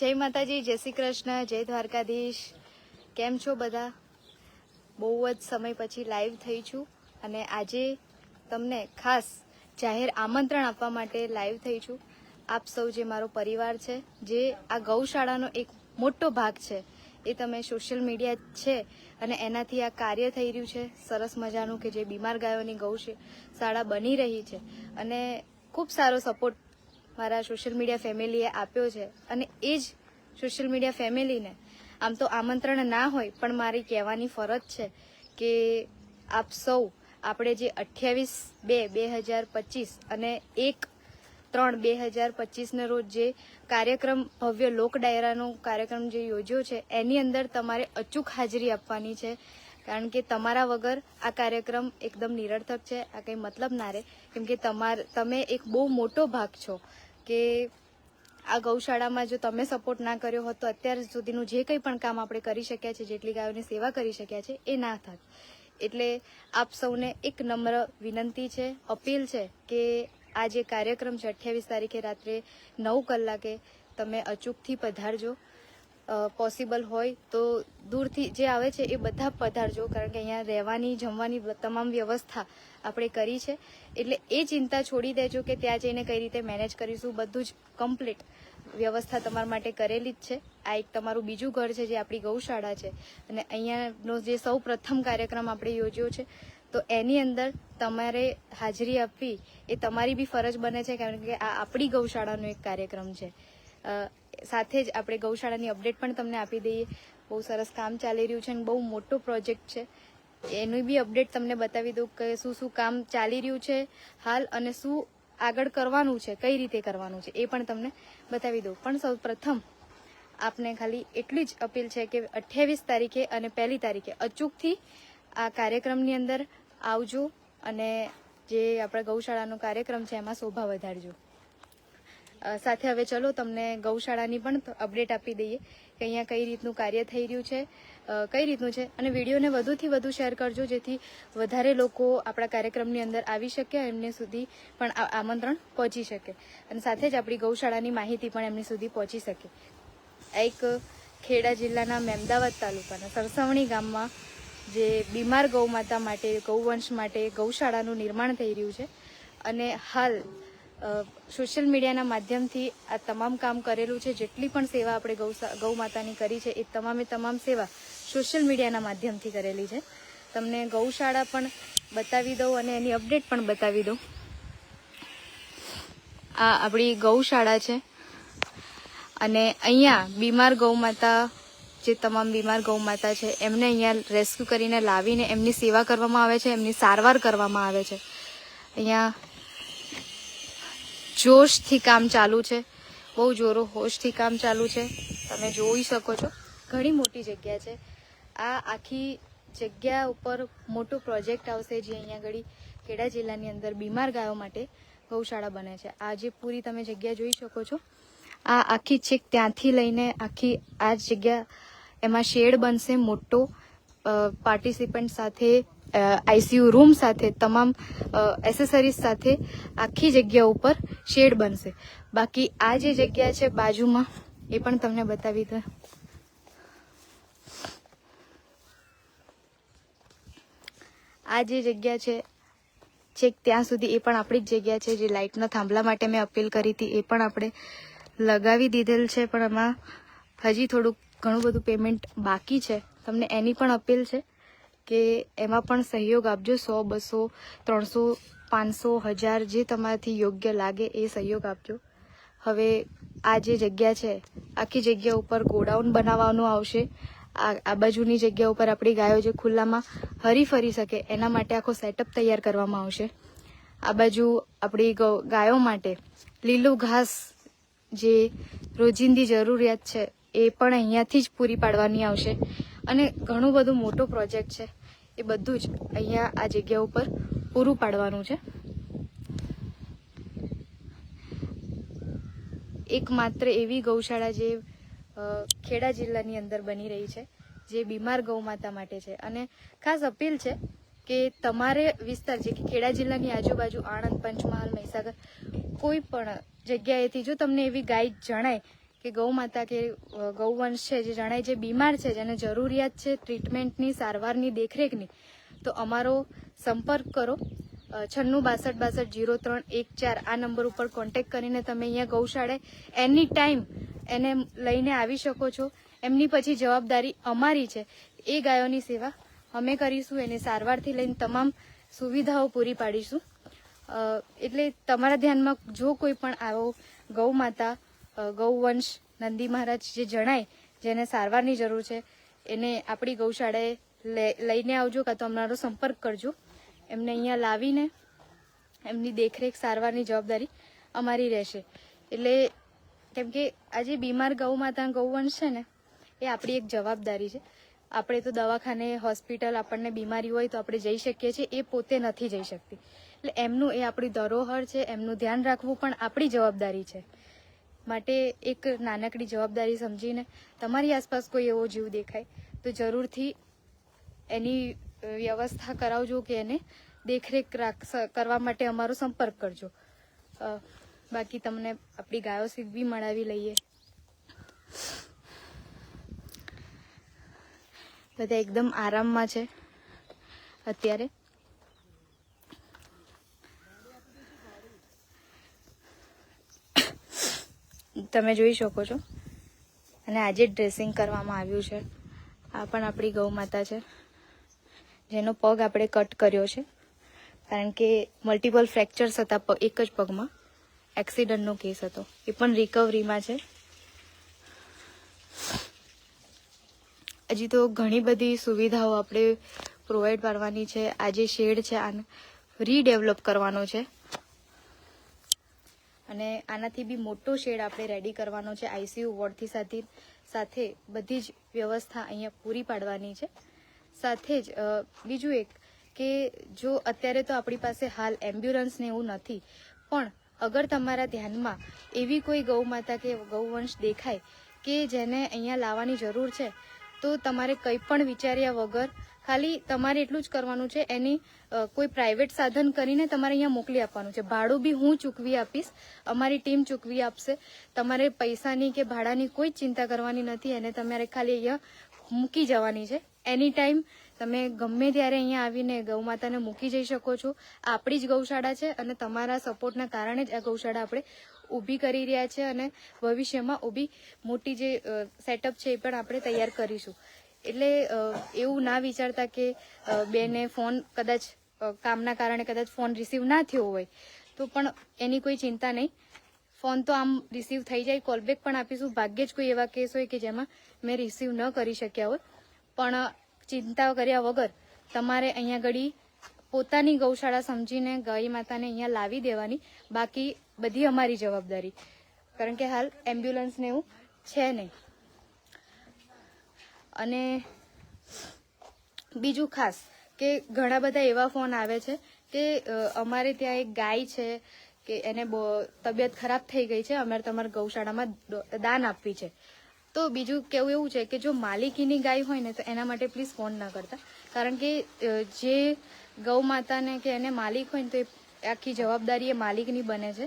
જય માતાજી, જય શ્રી કૃષ્ણ, જય દ્વારકાધીશ. કેમ છો બધા? બહુ જ સમય પછી લાઈવ થઈ છું અને આજે તમને ખાસ જાહેર આમંત્રણ આપવા માટે લાઈવ થઈ છું. આપ સૌ જે મારો પરિવાર છે, જે આ ગૌશાળાનો એક મોટો ભાગ છે, એ તમે સોશિયલ મીડિયા છે અને એનાથી આ કાર્ય થઈ રહ્યું છે. સરસ મજાનું કે જે બીમાર ગાયોની ગૌશાળા બની રહી છે અને ખૂબ સારો સપોર્ટ મારા સોશિયલ મીડિયા ફેમિલીએ આપ્યો છે. અને એ જ સોશિયલ મીડિયા ફેમિલીને આમ તો આમંત્રણ ના હોય, પણ મારી કહેવાની ફરજ છે કે આપ સૌ, આપણે જે અઠ્યાવીસ બે બે હજાર પચીસ અને એક ત્રણ બે હજાર પચીસના રોજ જે કાર્યક્રમ, ભવ્ય લોક ડાયરાનો કાર્યક્રમ જે યોજ્યો છે, એની અંદર તમારે અચૂક હાજરી આપવાની છે. કારણ કે તમારા વગર આ કાર્યક્રમ એકદમ નિરર્થક છે. આ કંઈ મતલબ ના રહે. કેમ કે તમાર, તમે એક બહુ મોટો ભાગ છો. કે આ ગૌશાળામાં જો તમે સપોર્ટ ના કર્યો હોત તો અત્યાર સુધીનું જે કંઈ પણ કામ આપણે કરી શક્યા છે, જેટલી ગાયોની સેવા કરી શક્યા છે, એ ના થાત. એટલે આપ સૌને એક નમ્ર વિનંતી છે, અપીલ છે કે આ જે કાર્યક્રમ છે, અઠ્યાવીસ તારીખે રાત્રે નવ કલાકે તમે અચૂકથી પધારજો. પોસિબલ હોય તો દૂરથી જે આવે છે એ બધા પધારજો. કારણ કે અહીંયા રહેવાની, જમવાની તમામ વ્યવસ્થા આપણે કરી છે. એટલે એ ચિંતા છોડી દેજો કે ત્યાં જઈને કઈ રીતે મેનેજ કરીશું. બધું જ કમ્પ્લીટ વ્યવસ્થા તમારા માટે કરેલી જ છે. આ એક તમારું બીજું ઘર છે જે આપણી ગૌશાળા છે. અને અહીંયાનો જે સૌ પ્રથમ કાર્યક્રમ આપણે યોજ્યો છે, તો એની અંદર તમારે હાજરી આપવી એ તમારી બી ફરજ બને છે. કારણ કે આ આપણી ગૌશાળાનો એક કાર્યક્રમ છે. સાથે જ આપણે ગૌશાળાની અપડેટ પણ તમને આપી દઈએ. બહુ સરસ કામ ચાલી રહ્યું છે અને બહુ મોટો પ્રોજેક્ટ છે. એનું બી અપડેટ તમને બતાવી દઉં કે શું શું કામ ચાલી રહ્યું છે, હાલ અને શું આગળ કરવાનું છે, કઈ રીતે કરવાનું છે, એ પણ તમને બતાવી દઉં. પણ સૌ આપને ખાલી એટલી જ અપીલ છે કે અઠ્યાવીસ તારીખે અને પહેલી તારીખે અચૂકથી આ કાર્યક્રમની અંદર આવજો અને જે આપણા ગૌશાળાનો કાર્યક્રમ છે એમાં શોભા વધારજો. સાથે હવે ચલો તમને ગૌશાળાની પણ અપડેટ આપી દઈએ કે અહીંયા કઈ રીતનું કાર્ય થઈ રહ્યું છે કઈ રીતનું છે. અને વિડીયોને વધુથી વધુ શેર કરજો જેથી વધારે લોકો આપણા કાર્યક્રમની અંદર આવી શકે, એમને સુધી પણ આમંત્રણ પહોંચી શકે. અને સાથે જ આપણી ગૌશાળાની માહિતી પણ એમની સુધી પહોંચી શકે. એક ખેડા જિલ્લાના મહેમદાવાદ તાલુકાના સરસવણી ગામમાં જે બીમાર ગૌમાતા માટે, ગૌવંશ માટે ગૌશાળાનું નિર્માણ થઈ રહ્યું છે. અને હાલ સોશિયલ મીડિયાના માધ્યમથી આ તમામ કામ કરેલું છે. જેટલી પણ સેવા આપણે ગૌ ગૌ માતાની કરી છે, એ તમામે તમામ સેવા સોશિયલ મીડિયાના માધ્યમથી કરેલી છે. તમને ગૌશાળા પણ બતાવી દઉં અને એની અપડેટ પણ બતાવી દઉં. આ આપણી ગૌશાળા છે. અને અહીંયા બીમાર ગૌમાતા જે તમામ બીમાર ગૌમાતા છે, એમને અહીંયા રેસ્ક્યુ કરીને લાવીને એમની સેવા કરવામાં આવે છે, એમની સારવાર કરવામાં આવે છે. અહીંયા જોશથી કામ ચાલુ છે. બહુ જોરો હોશથી કામ ચાલુ છે. તમે જોઈ શકો છો. ઘણી મોટી જગ્યા છે. આ આખી જગ્યા ઉપર મોટો પ્રોજેક્ટ આવશે જે અહીંયા આગળ ખેડા જિલ્લાની અંદર બીમાર ગાયો માટે ગૌશાળા બને છે. આ જે પૂરી તમે જગ્યા જોઈ શકો છો, આ આખી છેક ત્યાંથી લઈને આખી આ જગ્યા એમાં શેડ બનશે મોટો પાર્ટિસિપન્ટ સાથે આઈસીયુ રૂમ સાથે, તમામ એસેસરીઝ સાથે આખી જગ્યા ઉપર શેડ બનશે. બાકી આ જે જગ્યા છે બાજુમાં, એ પણ તમને બતાવી દે આ જે જગ્યા છે, છેક ત્યાં સુધી એ પણ આપણી જ જગ્યા છે, જે લાઇટના થાંભલા માટે મેં અપીલ કરી હતી, એ પણ આપણે લગાવી દીધેલ છે, પણ એમાં હજી થોડુંક ઘણું બધું પેમેન્ટ બાકી છે. તમને એની પણ અપીલ છે. કે એમાં પણ સહયોગ આપજો સો, બસો, ત્રણસો, પાંચસો, હજાર જે તમારાથી યોગ્ય લાગે એ સહયોગ આપજો. હવે આ જે જગ્યા છે, આખી જગ્યા ઉપર ગોડાઉન બનાવવાનું આવશે. આ આ બાજુની જગ્યા ઉપર આપણી ગાયો જે ખુલ્લામાં હરી ફરી શકે એના માટે આખો સેટઅપ તૈયાર કરવામાં આવશે. આ બાજુ આપણી ગાયો માટે લીલું ઘાસ જે રોજિંદી જરૂરિયાત છે એ પણ અહીંયાથી જ પૂરી પાડવાની આવશે. અને ઘણું બધું મોટો પ્રોજેક્ટ છે. એ બધું જ અહીંયા આ જગ્યા ઉપર પૂરું પાડવાનું છે. એકમાત્ર એવી ગૌશાળા જે ખેડા જિલ્લાની અંદર બની રહી છે, જે બીમાર ગૌમાતા માટે છે. અને ખાસ અપીલ છે કે તમારે વિસ્તાર, જે કે ખેડા જિલ્લાની આજુબાજુ આણંદ, પંચમહાલ, મહીસાગર, કોઈ પણ જગ્યાએથી જો તમને એવી ગાય જણાય કે ગૌ માતા કે ગૌવંશ છે, જે જણાય જે બીમાર છે, જેને જરૂરિયાત છે ટ્રીટમેન્ટની, સારવારની, દેખરેખની, તો અમારો સંપર્ક કરો. છન્નું બાસઠ બાસઠ જીરો ત્રણ એક ચાર આ નંબર ઉપર કોન્ટેક્ટ કરીને તમે અહીંયા ગૌશાળે એની ટાઈમ એને લઈને આવી શકો છો. એમની પછી જવાબદારી અમારી છે. એ ગાયોની સેવા અમે કરીશું, એને સારવારથી લઈને તમામ સુવિધાઓ પૂરી પાડીશું. એટલે તમારા ધ્યાનમાં જો કોઈ પણ આવો ગૌ માતા ગૌવંશ નંદી મહારાજ જે જણાય, જેને સારવારની જરૂર છે, એને આપણી ગૌશાળાએ લઈને આવજો કાં તો અમારો સંપર્ક કરજો. એમને અહીંયા લાવીને એમની દેખરેખ, સારવારની જવાબદારી અમારી રહેશે. એટલે કેમ કે આ જે બીમાર ગૌ માતા ગૌવંશ છે ને, એ આપણી એક જવાબદારી છે. આપણે તો દવાખાને, હોસ્પિટલ આપણને બીમારી હોય તો આપણે જઈ શકીએ છીએ, એ પોતે નથી જઈ શકતી. એટલે એમનું એ આપણી ધરોહર છે, એમનું ધ્યાન રાખવું પણ આપણી જવાબદારી છે. માટે એક નાનકડી જવાબદારી સમજીને તમારી આસપાસ કોઈ એવો જીવ દેખાય, તો જરૂરથી એની વ્યવસ્થા કરાવજો કે એને દેખરેખ રાખ કરવા માટે અમારો સંપર્ક કરજો. બાકી તમને આપણી ગાયો સીધ બી મળાવી લઈએ. બધા એકદમ આરામમાં છે અત્યારે. તમે જોઈ શકો છો. અને આજે ડ્રેસિંગ કરવામાં આવ્યું છે. આ પણ આપણી ગૌ માતા છે. જેનો પગ આપણે કટ કર્યો છે. કારણ કે મલ્ટિપલ ફ્રેક્ચર્સ હતા એક જ પગમાં. એક્સિડન્ટનો કેસ હતો. એ પણ રિકવરીમાં છે. હજી તો ઘણી બધી સુવિધાઓ આપણે પ્રોવાઈડ કરવાની છે. આ જે શેડ છે, આને રીડેવલપ કરવાનો છે. અને આનાથી બી મોટો શેડ આપણે રેડી કરવાનો છે આઈસીયુ વોર્ડથી સાથે સાથે બધી જ વ્યવસ્થા અહીંયા પૂરી પાડવાની છે. સાથે જ બીજું એક કે જો અત્યારે તો આપણી પાસે હાલ એમ્બ્યુલન્સને એવું નથી, પણ અગર તમારા ધ્યાનમાં એવી કોઈ ગૌમાતા કે ગૌવંશ દેખાય કે જેને અહીંયા લાવવાની જરૂર છે, તો તમારે કંઈ પણ વિચાર્યા વગર ખાલી તમારે એટલું જ કરવાનું છે, એની કોઈ પ્રાઇવેટ સાધન કરીને તમારે અહીંયા મોકલી આપવાનું છે. ભાડું બી હું ચૂકવી આપીશ, અમારી ટીમ ચૂકવી આપશે. તમારે પૈસાની કે ભાડાની કોઈ ચિંતા કરવાની નથી, એને તમારે ખાલી અહીંયા મૂકી જવાની છે. એની ટાઈમ તમે ગમે ત્યારે અહીંયા આવીને ગૌ માતાને મૂકી જઈ શકો છો. આપણી જ ગૌશાળા છે અને તમારા સપોર્ટના કારણે જ આ ગૌશાળા આપણે ઊભી કરી રહ્યા છે અને ભવિષ્યમાં ઊભી મોટી જે સેટઅપ છે એ પણ આપણે તૈયાર કરીશું. એટલે એવું ના વિચારતા કે બેને ફોન કદાચ કામના કારણે કદાચ ફોન રિસીવ ના થયો હોય, તો પણ એની કોઈ ચિંતા નહીં. ફોન તો આમ રિસીવ થઈ જાય કોલબેક પણ આપીશું. ભાગ્યે જ કોઈ એવા કેસ હોય કે જેમાં મેં રિસીવ ન કરી શક્યા હોય પણ ચિંતા કર્યા વગર તમારે અહીંયા ઘડી પોતાની ગૌશાળા સમજીને ગાય માતાને અહીંયા લાવી દેવાની. બાકી બધી અમારી જવાબદારી. કારણ કે હાલ એમ્બ્યુલન્સ ને એવું છે નહીં. અને બીજું ખાસ કે ઘણા બધા એવા ફોન આવે છે કે અમારે ત્યાં એક ગાય છે કે એને તબિયત ખરાબ થઈ ગઈ છે, અમારે તમારા ગૌશાળામાં દાન આપવી છે. તો બીજું કેવું એવું છે કે જો માલિકીની ગાય હોય ને તો એના માટે પ્લીઝ ફોન ના કરતા. કારણ કે જે ગૌ માતાને કે એને માલિક હોય ને તો એ આખી જવાબદારી એ માલિકની બને છે.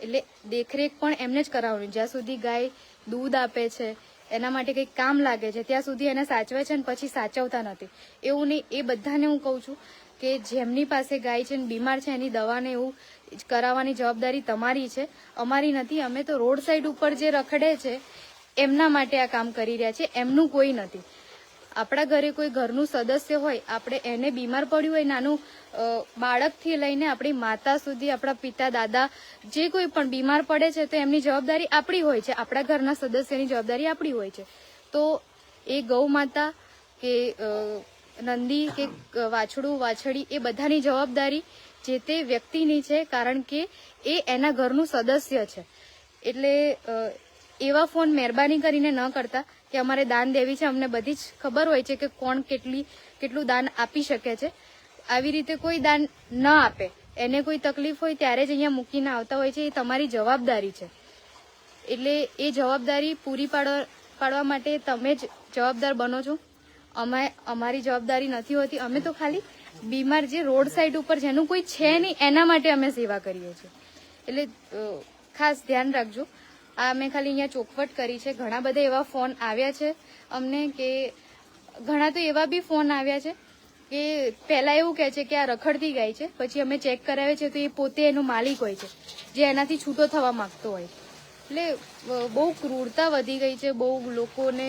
એટલે દેખરેખ પણ એમને જ કરાવવાની. જ્યાં સુધી ગાય દૂધ આપે છે એના માટે કંઈક કામ લાગે છે. ત્યાં સુધી એને સાચવે છે ને પછી સાચવતા નથી. એવું નહીં, એ બધાને હું કહું છું કે જેમની પાસે ગાય છે ને બીમાર છે, એની દવાને એવું કરાવવાની જવાબદારી તમારી છે. અમારી નથી, અમે તો રોડ સાઈડ ઉપર જે રખડે છે, એમના માટે આ કામ કરી રહ્યા છે. એમનું કોઈ નથી. આપણા ઘરે કોઈ ઘરનું સદસ્ય હોય, આપણે એને બીમાર પડ્યું હોય, નાનું બાળકથી લઈને આપણી માતા સુધી, આપણા પિતા, દાદા, જે કોઈ પણ બીમાર પડે છે, તો એમની જવાબદારી આપણી હોય છે. આપણા ઘરના સદસ્યની જવાબદારી આપણી હોય છે. તો એ ગૌ માતા કે નંદી કે વાછડું, વાછડી, એ બધાની જવાબદારી જે તે વ્યક્તિની છે, કારણ કે એ એના ઘરનું સદસ્ય છે. એટલે એવા ફોન મહેરબાની કરીને ન કરતા. કે અમારે દાન દેવી છે, અમને બધી જ ખબર હોય છે કે કોણ કેટલી, કેટલું દાન આપી શકે છે. આવી રીતે કોઈ દાન ન આપે. એને કોઈ તકલીફ હોય ત્યારે જ અહીંયા મૂકીને આવતા હોય છે, એ તમારી જવાબદારી છે. એટલે એ જવાબદારી પૂરી પાડવા પાડવા માટે તમે જ જવાબદાર બનો છો. અમે, અમારી જવાબદારી નથી હોતી. અમે તો ખાલી બીમાર જે રોડ સાઈડ ઉપર જેનું કોઈ છે નહીં, એના માટે અમે સેવા કરીએ છીએ. એટલે ખાસ ધ્યાન રાખજો. આ મેં ખાલી અહીંયા ચોખવટ કરી છે. ઘણા બધા એવા ફોન આવ્યા છે અમને કે ઘણા તો એવા બી ફોન આવ્યા છે કે પહેલા એવું કહે છે કે આ રખડતી ગાય છે. પછી અમે ચેક કરાવે છે તો એ પોતે એનો માલિક હોય છે, જે એનાથી છૂટો થવા માંગતો હોય. એટલે બહુ ક્રૂરતા વધી ગઈ છે. બહુ લોકોને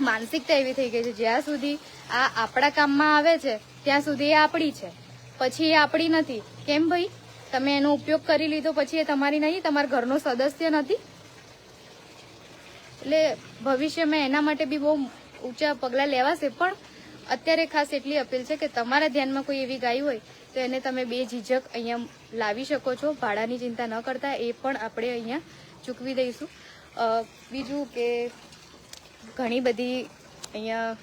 માનસિકતા એવી થઈ ગઈ છે. જ્યાં સુધી આ આપણા કામમાં આવે છે, ત્યાં સુધી એ આપણી છે. પછી એ આપણી નથી. કેમ ભાઈ? તમે એનો ઉપયોગ કરી લીધો, પછી એ તમારી નહીં, તમારા ઘરનો સદસ્ય નથી. એટલે ભવિષ્યમાં એના માટે બી બહુ ઊંચા પગલાં લેવાશે, પણ અત્યારે ખાસ એટલી અપીલ છે કે તમારા ધ્યાનમાં કોઈ એવી ગાય હોય, તો એને તમે બે ઝીઝક અહીંયા લાવી શકો છો. ભાડાની ચિંતા ન કરતા, એ પણ આપણે અહીંયા ચૂકવી દઈશું. બીજું કે ઘણી બધી અહીંયા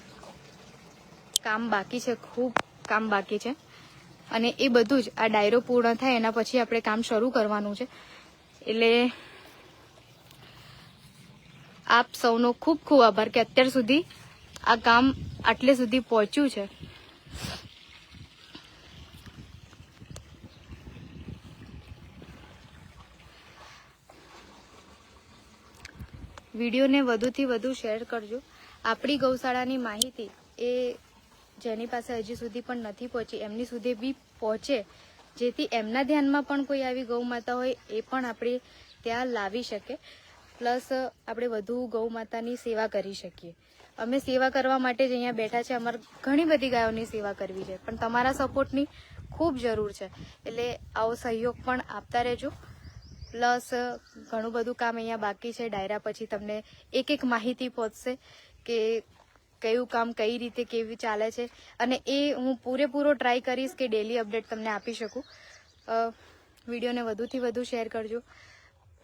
કામ બાકી છે, ખૂબ કામ બાકી છે. અને એ બધું જ, આ ડાયરો પૂર્ણ થાય એના પછી આપણે કામ શરૂ કરવાનું છે. એટલે આપ સૌનો ખૂબ ખૂબ આભાર કે અત્યાર સુધી આ કામ આટલે સુધી પહોંચ્યું છે. વિડીયોને વધુથી વધુ શેર કરજો. આપણી ગૌશાળાની માહિતી એ જેની પાસે હજી સુધી પણ નથી પહોંચી, એમની સુધી બી પહોંચે. જેથી એમના ધ્યાનમાં પણ કોઈ આવી ગૌ માતા હોય એ પણ આપણે ત્યાં લાવી શકે. પ્લસ આપણે વધુ ગૌ માતાની સેવા કરી શકીએ. અમે સેવા કરવા માટે જ અહીંયા બેઠા છે, અમારે ઘણી બધી ગાયોની સેવા કરવી છે. પણ તમારા સપોર્ટની ખૂબ જરૂર છે. એટલે આવો સહયોગ પણ આપતા રહેજો. પ્લસ ઘણું બધું કામ અહીંયા બાકી છે. ડાયરા પછી તમને એક એક માહિતી પહોંચશે કે કયું કામ કઈ રીતે કેવી ચાલે છે. અને એ હું પૂરેપૂરો ટ્રાય કરીશ કે ડેલી અપડેટ તમને આપી શકું. વિડીયોને વધુથી વધુ શેર કરજો.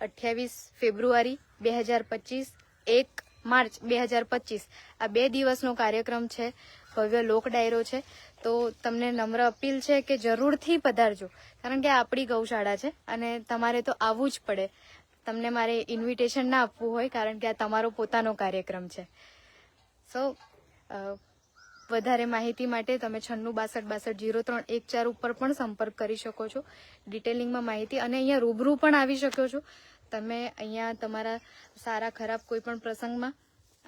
અઠ્યાવીસ ફેબ્રુઆરી બે હજાર પચીસ, એક માર્ચ બે હજાર પચીસ. આ બે દિવસનો કાર્યક્રમ છે. ભવ્ય લોક ડાયરો છે. તો તમને નમ્ર અપીલ છે કે જરૂરથી પધારજો. કારણ કે આ આપણી ગૌશાળા છે અને તમારે તો આવવું જ પડે. તમને મારે ઇન્વિટેશન ના આપવું હોય કારણ કે આ તમારો પોતાનો કાર્યક્રમ છે. સો વધારે માહિતી માટે તમે છન્નું બાસઠ બાસઠ જીરો ત્રણ એક ચાર ઉપર પણ સંપર્ક કરી શકો છો. ડિટેલિંગમાં માહિતી અને અહીંયા રૂબરૂ પણ આવી શકો છો. તમે અહીંયા તમારા સારા ખરાબ કોઈ પણ પ્રસંગમાં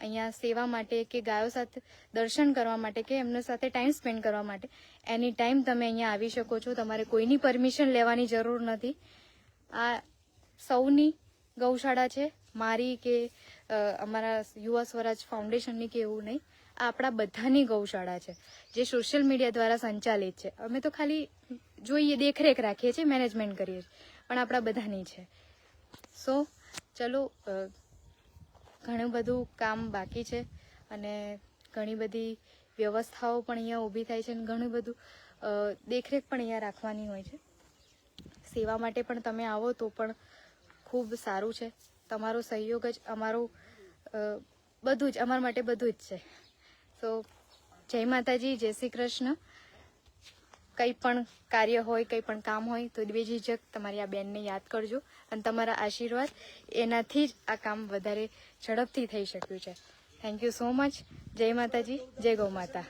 અહીંયા સેવા માટે કે ગાયો સાથે દર્શન કરવા માટે કે એમના સાથે ટાઈમ સ્પેન્ડ કરવા માટે એની ટાઈમ તમે અહીંયા આવી શકો છો. તમારે કોઈની પરમિશન લેવાની જરૂર નથી. આ સૌની ગૌશાળા છે. મારી કે અમારા યુવા સ્વરાજ ફાઉન્ડેશનની કે એવું નહીં, આ આપણા બધાની ગૌશાળા છે, જે સોશિયલ મીડિયા દ્વારા સંચાલિત છે. અમે તો ખાલી જોઈએ, દેખરેખ રાખીએ છીએ, મેનેજમેન્ટ કરીએ છીએ, પણ આપણા બધાની છે. સો, ચલો ઘણું બધું કામ બાકી છે અને ઘણી બધી વ્યવસ્થાઓ પણ અહીંયા ઊભી થાય છે અને ઘણું બધું દેખરેખ પણ અહીંયા રાખવાની હોય છે. સેવા માટે પણ તમે આવો તો પણ ખૂબ સારું છે. તમારો સહયોગ જ અમારું બધું જ, અમારા માટે બધું જ છે. તો જય માતાજી, જય શ્રી કૃષ્ણ. કંઈ પણ કાર્ય હોય, કંઈ પણ કામ હોય, તો બેઝિઝક તમારી આ બેનને યાદ કરજો અને તમારા આશીર્વાદ એનાથી જ આ કામ વધારે ઝડપથી થઈ શક્યું છે. થેન્ક યુ સો મચ જય માતાજી, જય ગૌ માતા.